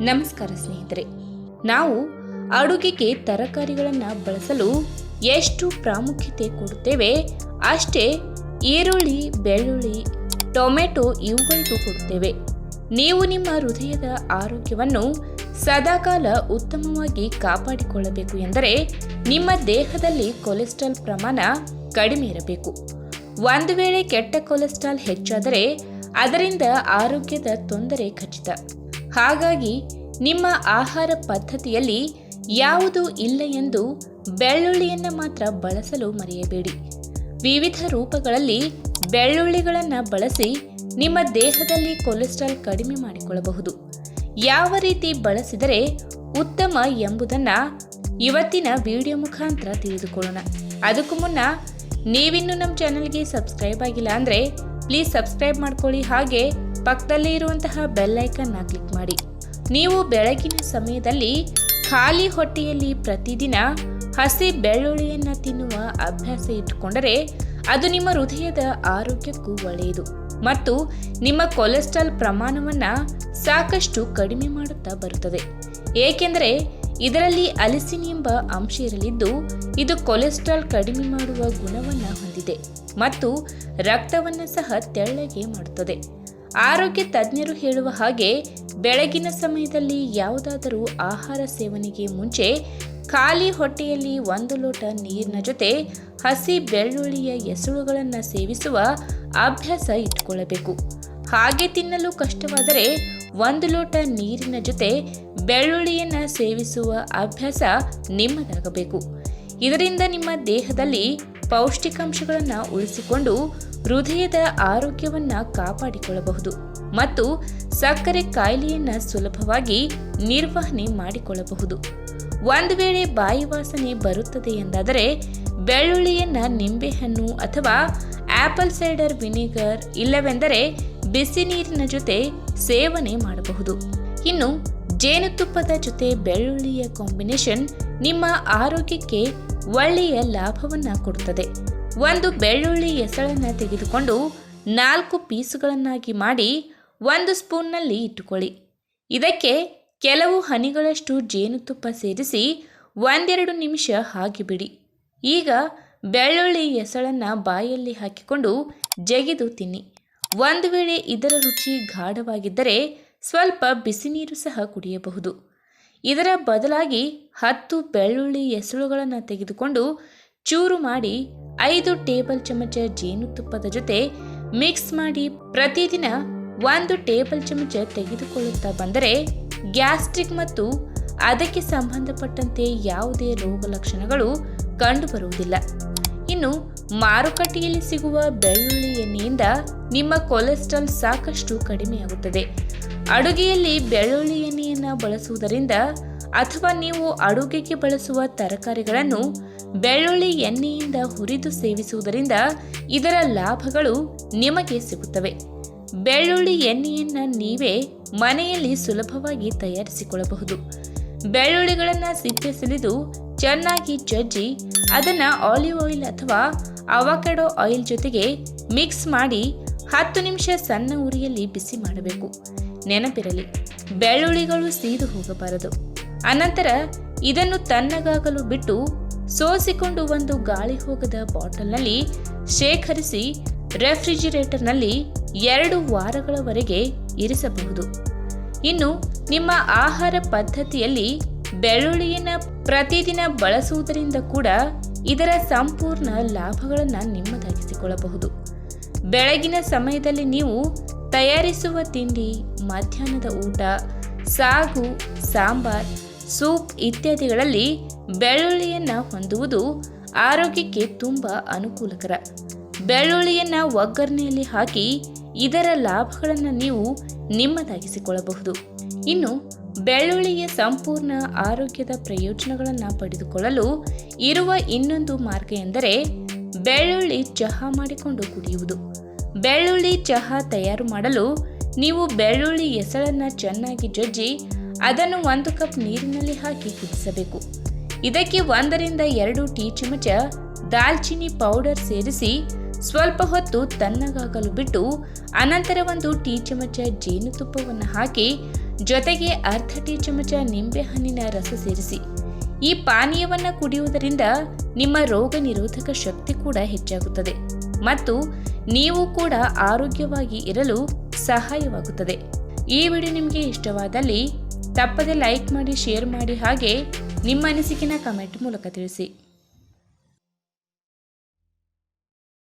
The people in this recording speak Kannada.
ನಮಸ್ಕಾರ ಸ್ನೇಹಿತರೆ. ನಾವು ಅಡುಗೆಗೆ ತರಕಾರಿಗಳನ್ನು ಬಳಸಲು ಎಷ್ಟು ಪ್ರಾಮುಖ್ಯತೆ ಕೊಡುತ್ತೇವೆ ಅಷ್ಟೇ ಈರುಳ್ಳಿ, ಬೆಳ್ಳುಳ್ಳಿ, ಟೊಮೆಟೊ ಇವುಗಳಿಗೂ ಕೊಡುತ್ತೇವೆ ನೀವು ನಿಮ್ಮ ಹೃದಯದ ಆರೋಗ್ಯವನ್ನು ಸದಾಕಾಲ ಉತ್ತಮವಾಗಿ ಕಾಪಾಡಿಕೊಳ್ಳಬೇಕು ಎಂದರೆ ನಿಮ್ಮ ದೇಹದಲ್ಲಿ ಕೊಲೆಸ್ಟ್ರಾಲ್ ಪ್ರಮಾಣ ಕಡಿಮೆ ಇರಬೇಕು. ಒಂದು ವೇಳೆ ಕೆಟ್ಟ ಕೊಲೆಸ್ಟ್ರಾಲ್ ಹೆಚ್ಚಾದರೆ ಅದರಿಂದ ಆರೋಗ್ಯದ ತೊಂದರೆ ಖಚಿತ. ಹಾಗಾಗಿ ನಿಮ್ಮ ಆಹಾರ ಪದ್ಧತಿಯಲ್ಲಿ ಯಾವುದು ಇಲ್ಲ ಎಂದು ಬೆಳ್ಳುಳ್ಳಿಯನ್ನು ಮಾತ್ರ ಬಳಸಲು ಮರೆಯಬೇಡಿ. ವಿವಿಧ ರೂಪಗಳಲ್ಲಿ ಬೆಳ್ಳುಳ್ಳಿಗಳನ್ನು ಬಳಸಿ ನಿಮ್ಮ ದೇಹದಲ್ಲಿ ಕೊಲೆಸ್ಟ್ರಾಲ್ ಕಡಿಮೆ ಮಾಡಿಕೊಳ್ಳಬಹುದು. ಯಾವ ರೀತಿ ಬಳಸಿದರೆ ಉತ್ತಮ ಎಂಬುದನ್ನು ಇವತ್ತಿನ ವಿಡಿಯೋ ಮುಖಾಂತರ ತಿಳಿದುಕೊಳ್ಳೋಣ. ಅದಕ್ಕೂ ಮುನ್ನ ನೀವಿನ್ನೂ ನಮ್ಮ ಚಾನಲ್ಗೆ ಸಬ್ಸ್ಕ್ರೈಬ್ ಆಗಿಲ್ಲ ಅಂದರೆ ಪ್ಲೀಸ್ ಸಬ್ಸ್ಕ್ರೈಬ್ ಮಾಡ್ಕೊಳ್ಳಿ. ಹಾಗೆ ಪಕ್ಕದಲ್ಲೇ ಇರುವಂತಹ ಬೆಲ್ಲೈಕನ್ನ ಕ್ಲಿಕ್ ಮಾಡಿ. ನೀವು ಬೆಳಗಿನ ಸಮಯದಲ್ಲಿ ಖಾಲಿ ಹೊಟ್ಟೆಯಲ್ಲಿ ಪ್ರತಿದಿನ ಹಸಿ ಬೆಳ್ಳುಳ್ಳಿಯನ್ನು ತಿನ್ನುವ ಅಭ್ಯಾಸ ಇಟ್ಟುಕೊಂಡರೆ ಅದು ನಿಮ್ಮ ಹೃದಯದ ಆರೋಗ್ಯಕ್ಕೂ ಒಳ್ಳೆಯದು ಮತ್ತು ನಿಮ್ಮ ಕೊಲೆಸ್ಟ್ರಾಲ್ ಪ್ರಮಾಣವನ್ನು ಸಾಕಷ್ಟು ಕಡಿಮೆ ಮಾಡುತ್ತಾ ಬರುತ್ತದೆ. ಏಕೆಂದರೆ ಇದರಲ್ಲಿ ಅಲಿಸಿನ್ ಎಂಬ ಅಂಶ ಇರಲಿದ್ದು, ಇದು ಕೊಲೆಸ್ಟ್ರಾಲ್ ಕಡಿಮೆ ಮಾಡುವ ಗುಣವನ್ನು ಹೊಂದಿದೆ ಮತ್ತು ರಕ್ತವನ್ನು ಸಹ ತೆಳ್ಳಗೆ ಮಾಡುತ್ತದೆ. ಆರೋಗ್ಯ ತಜ್ಞರು ಹೇಳುವ ಹಾಗೆ ಬೆಳಗಿನ ಸಮಯದಲ್ಲಿ ಯಾವುದಾದರೂ ಆಹಾರ ಸೇವನೆಗೆ ಮುಂಚೆ ಖಾಲಿ ಹೊಟ್ಟೆಯಲ್ಲಿ ಒಂದು ಲೋಟ ನೀರಿನ ಜೊತೆ ಹಸಿ ಬೆಳ್ಳುಳ್ಳಿಯ ಎಸಳುಗಳನ್ನು ಸೇವಿಸುವ ಅಭ್ಯಾಸ ಇಟ್ಟುಕೊಳ್ಳಬೇಕು ಹಾಗೆ ತಿನ್ನಲು ಕಷ್ಟವಾದರೆ ಒಂದು ಲೋಟ ನೀರಿನ ಜೊತೆ ಬೆಳ್ಳುಳ್ಳಿಯನ್ನು ಸೇವಿಸುವ ಅಭ್ಯಾಸ ನಿಮ್ಮದಾಗಬೇಕು. ಇದರಿಂದ ನಿಮ್ಮ ದೇಹದಲ್ಲಿ ಪೌಷ್ಟಿಕಾಂಶಗಳನ್ನು ಉಳಿಸಿಕೊಂಡು ಹೃದಯದ ಆರೋಗ್ಯವನ್ನು ಕಾಪಾಡಿಕೊಳ್ಳಬಹುದು ಮತ್ತು ಸಕ್ಕರೆ ಕಾಯಿಲೆಯನ್ನು ಸುಲಭವಾಗಿ ನಿರ್ವಹಣೆ ಮಾಡಿಕೊಳ್ಳಬಹುದು. ಒಂದು ವೇಳೆ ಬಾಯಿ ವಾಸನೆ ಬರುತ್ತದೆ ಎಂದಾದರೆ ಬೆಳ್ಳುಳ್ಳಿಯನ್ನು ನಿಂಬೆಹಣ್ಣು ಅಥವಾ ಆಪಲ್ ಸೈಡರ್ ವಿನೆಗರ್ ಇಲ್ಲವೆಂದರೆ ಬಿಸಿ ನೀರಿನ ಜೊತೆ ಸೇವನೆ ಮಾಡಬಹುದು. ಇನ್ನು ಜೇನುತುಪ್ಪದ ಜೊತೆ ಬೆಳ್ಳುಳ್ಳಿಯ ಕಾಂಬಿನೇಷನ್ ನಿಮ್ಮ ಆರೋಗ್ಯಕ್ಕೆ ಒಳ್ಳೆಯ ಲಾಭವನ್ನು ಕೊಡುತ್ತದೆ. ಒಂದು ಬೆಳ್ಳುಳ್ಳಿ ಎಸಳನ್ನು ತೆಗೆದುಕೊಂಡು ನಾಲ್ಕು ಪೀಸುಗಳನ್ನಾಗಿ ಮಾಡಿ ಒಂದು ಸ್ಪೂನ್ನಲ್ಲಿ ಇಟ್ಟುಕೊಳ್ಳಿ. ಇದಕ್ಕೆ ಕೆಲವು ಹನಿಗಳಷ್ಟು ಜೇನುತುಪ್ಪ ಸೇರಿಸಿ ಒಂದೆರಡು ನಿಮಿಷ ಹಾಗೆ ಈಗ ಬೆಳ್ಳುಳ್ಳಿ ಎಸಳನ್ನು ಬಾಯಲ್ಲಿ ಹಾಕಿಕೊಂಡು ಜಗಿದು ತಿನ್ನಿ. ಒಂದು ವೇಳೆ ಇದರ ರುಚಿ ಗಾಢವಾಗಿದ್ದರೆ ಸ್ವಲ್ಪ ಬಿಸಿ ನೀರು ಸಹ ಕುಡಿಯಬಹುದು. ಇದರ ಬದಲಾಗಿ ಹತ್ತು ಬೆಳ್ಳುಳ್ಳಿ ಎಸಳುಗಳನ್ನು ತೆಗೆದುಕೊಂಡು ಚೂರು ಮಾಡಿ ಐದು ಟೇಬಲ್ ಚಮಚ ಜೇನುತುಪ್ಪದ ಜೊತೆ ಮಿಕ್ಸ್ ಮಾಡಿ ಪ್ರತಿದಿನ ಒಂದು ಟೇಬಲ್ ಚಮಚ ತೆಗೆದುಕೊಳ್ಳುತ್ತಾ ಬಂದರೆ ಗ್ಯಾಸ್ಟ್ರಿಕ್ ಮತ್ತು ಅದಕ್ಕೆ ಸಂಬಂಧಪಟ್ಟಂತೆ ಯಾವುದೇ ರೋಗ ಲಕ್ಷಣಗಳು ಕಂಡುಬರುವುದಿಲ್ಲ. ಇನ್ನು ಮಾರುಕಟ್ಟೆಯಲ್ಲಿ ಸಿಗುವ ಬೆಳ್ಳುಳ್ಳಿ ಎಣ್ಣೆಯಿಂದ ನಿಮ್ಮ ಕೊಲೆಸ್ಟ್ರಾಲ್ ಸಾಕಷ್ಟು ಕಡಿಮೆಯಾಗುತ್ತದೆ ಅಡುಗೆಯಲ್ಲಿ ಬೆಳ್ಳುಳ್ಳಿ ಎಣ್ಣೆಯನ್ನು ಬಳಸುವುದರಿಂದ ಅಥವಾ ನೀವು ಅಡುಗೆಗೆ ಬಳಸುವ ತರಕಾರಿಗಳನ್ನು ಬೆಳ್ಳುಳ್ಳಿ ಎಣ್ಣೆಯಿಂದ ಹುರಿದು ಸೇವಿಸುವುದರಿಂದ ಇದರ ಲಾಭಗಳು ನಿಮಗೆ ಸಿಗುತ್ತವೆ. ಬೆಳ್ಳುಳ್ಳಿ ಎಣ್ಣೆಯನ್ನು ನೀವೇ ಮನೆಯಲ್ಲಿ ಸುಲಭವಾಗಿ ತಯಾರಿಸಿಕೊಳ್ಳಬಹುದು. ಬೆಳ್ಳುಳ್ಳಿಗಳನ್ನು ಸಿಪ್ಪೆ ಸಿಲಿದು ಚೆನ್ನಾಗಿ ಜಜ್ಜಿ ಅದನ್ನು ಆಲಿವ್ ಆಯಿಲ್ ಅಥವಾ ಅವಕಾಡೋ ಆಯಿಲ್ ಜೊತೆಗೆ ಮಿಕ್ಸ್ ಮಾಡಿ ಹತ್ತು ನಿಮಿಷ ಸಣ್ಣ ಉರಿಯಲ್ಲಿ ಬಿಸಿ ಮಾಡಬೇಕು. ನೆನಪಿರಲಿ, ಬೆಳ್ಳುಳ್ಳಿಗಳು ಸೀದು ಹೋಗಬಾರದು. ಅನಂತರ ಇದನ್ನು ತಣ್ಣಗಾಗಲು ಬಿಟ್ಟು ಸೋಸಿಕೊಂಡು ಒಂದು ಗಾಳಿ ಹೋಗದ ಬಾಟಲ್ನಲ್ಲಿ ಶೇಖರಿಸಿ ರೆಫ್ರಿಜಿರೇಟರ್ನಲ್ಲಿ ಎರಡು ವಾರಗಳವರೆಗೆ ಇರಿಸಬಹುದು. ಇನ್ನು ನಿಮ್ಮ ಆಹಾರ ಪದ್ಧತಿಯಲ್ಲಿ ಬೆಳ್ಳುಳ್ಳಿಯನ್ನು ಪ್ರತಿದಿನ ಬಳಸುವುದರಿಂದ ಕೂಡ ಇದರ ಸಂಪೂರ್ಣ ಲಾಭಗಳನ್ನು ನಿಮ್ಮದಾಗಿಸಿಕೊಳ್ಳಬಹುದು. ಬೆಳಗಿನ ಸಮಯದಲ್ಲಿ ನೀವು ತಯಾರಿಸುವ ತಿಂಡಿ, ಮಧ್ಯಾಹ್ನದ ಊಟ, ಸಾಗು, ಸಾಂಬಾರ್, ಸೂಪ್ ಇತ್ಯಾದಿಗಳಲ್ಲಿ ಬೆಳ್ಳುಳ್ಳಿಯನ್ನು ಹೊಂದುವುದು ಆರೋಗ್ಯಕ್ಕೆ ತುಂಬ ಅನುಕೂಲಕರ. ಬೆಳ್ಳುಳ್ಳಿಯನ್ನು ಒಗ್ಗರಣೆಯಲ್ಲಿ ಹಾಕಿ ಇದರ ಲಾಭಗಳನ್ನು ನೀವು ನಿಮ್ಮದಾಗಿಸಿಕೊಳ್ಳಬಹುದು. ಇನ್ನು ಬೆಳ್ಳುಳ್ಳಿಯ ಸಂಪೂರ್ಣ ಆರೋಗ್ಯದ ಪ್ರಯೋಜನಗಳನ್ನು ಪಡೆದುಕೊಳ್ಳಲು ಇರುವ ಇನ್ನೊಂದು ಮಾರ್ಗ ಎಂದರೆ ಬೆಳ್ಳುಳ್ಳಿ ಚಹಾ ಮಾಡಿಕೊಂಡು ಕುಡಿಯುವುದು. ಬೆಳ್ಳುಳ್ಳಿ ಚಹಾ ತಯಾರು ಮಾಡಲು ನೀವು ಬೆಳ್ಳುಳ್ಳಿ ಎಸಳನ್ನು ಚೆನ್ನಾಗಿ ಜಜ್ಜಿ ಅದನ್ನು ಒಂದು ಕಪ್ ನೀರಿನಲ್ಲಿ ಹಾಕಿ ಕುದಿಸಬೇಕು. ಇದಕ್ಕೆ ಒಂದರಿಂದ ಎರಡು ಟೀ ಚಮಚ ದಾಲ್ಚಿನ್ನಿ ಪೌಡರ್ ಸೇರಿಸಿ ಸ್ವಲ್ಪ ಹೊತ್ತು ತಣ್ಣಗಾಗಲು ಬಿಟ್ಟು ಅನಂತರ ಒಂದು ಟೀ ಚಮಚ ಜೇನುತುಪ್ಪವನ್ನು ಹಾಕಿ ಜೊತೆಗೆ ಅರ್ಧ ಟೀ ಚಮಚ ನಿಂಬೆಹಣ್ಣಿನ ರಸ ಸೇರಿಸಿ. ಈ ಪಾನೀಯವನ್ನು ಕುಡಿಯುವುದರಿಂದ ನಿಮ್ಮ ರೋಗ ನಿರೋಧಕ ಶಕ್ತಿ ಕೂಡ ಹೆಚ್ಚಾಗುತ್ತದೆ ಮತ್ತು ನೀವು ಕೂಡ ಆರೋಗ್ಯವಾಗಿ ಇರಲು ಸಹಾಯವಾಗುತ್ತದೆ. ಈ ವಿಡಿಯೋ ನಿಮಗೆ ಇಷ್ಟವಾದಲ್ಲಿ ತಪ್ಪದೆ ಲೈಕ್ ಮಾಡಿ, ಶೇರ್ ಮಾಡಿ ಹಾಗೆ ನಿಮ್ಮ ಅನಿಸಿಕೆನ ಕಮೆಂಟ್ ಮೂಲಕ ತಿಳಿಸಿ.